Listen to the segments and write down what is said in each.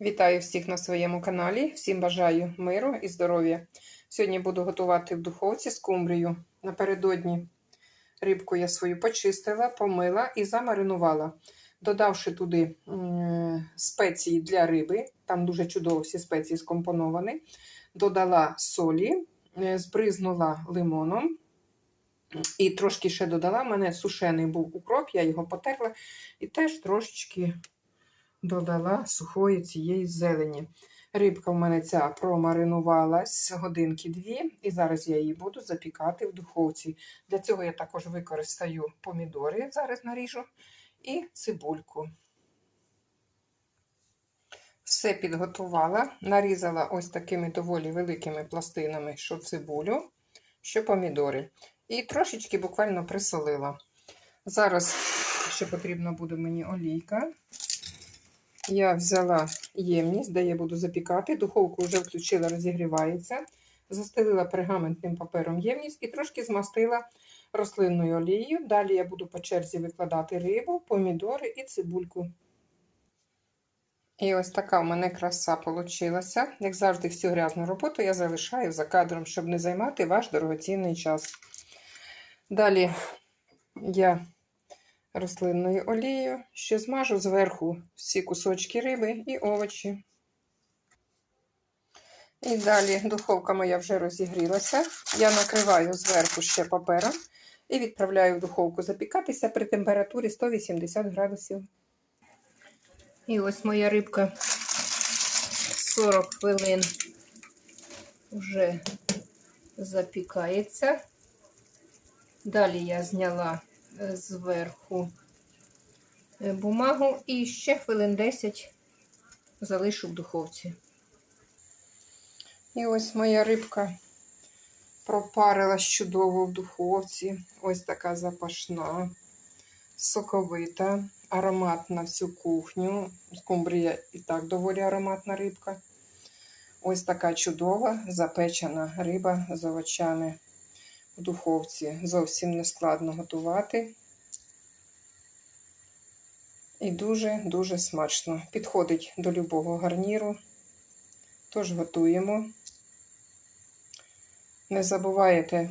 Вітаю всіх на своєму каналі. Всім бажаю миру і здоров'я. Сьогодні буду готувати в духовці скумбрію. Напередодні рибку я свою почистила, помила і замаринувала, додавши туди спеції для риби. Там дуже чудово всі спеції скомпоновані. Додала солі, е, збризнула лимоном. І трошки ще додала. У мене сушений був укроп, я його потерла і теж трошечки додала сухої цієї зелені. Рибка в мене ця промаринувалась годинки дві, і зараз я її буду запікати в духовці. Для цього я також використаю помідори, зараз наріжу, і цибульку. Все підготувала, нарізала ось такими доволі великими пластинами, що цибулю, що помідори. І трошечки буквально присолила. Зараз ще потрібна буде мені олійка. Я взяла ємність, де я буду запікати. Духовку вже включила, розігрівається. Застелила пергаментним папером ємність і трошки змастила рослинною олією. Далі я буду по черзі викладати рибу, помідори і цибульку. І ось така в мене краса вийшла. Як завжди, всю грязну роботу я залишаю за кадром, щоб не займати ваш дорогоцінний час. Далі я рослинною олією, ще змажу зверху всі кусочки риби і овочі. І далі духовка моя вже розігрілася. Я накриваю зверху ще папером і відправляю в духовку запікатися при температурі 180 градусів. І ось моя рибка 40 хвилин вже запікається. Далі я зняла зверху бумагу і ще хвилин 10 залишу в духовці. І ось моя рибка пропарилась чудово в духовці. Ось така запашна, соковита, аромат на всю кухню. Скумбрія і так доволі ароматна рибка. Ось така чудова запечена риба з овочами в духовці. Зовсім не складно готувати. І дуже-дуже смачно. Підходить до любого гарніру. Тож готуємо. Не забувайте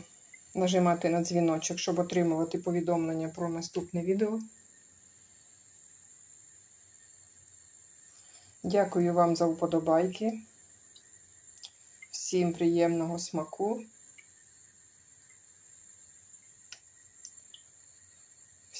нажимати на дзвіночок, щоб отримувати повідомлення про наступне відео. Дякую вам за вподобайки. Всім приємного смаку.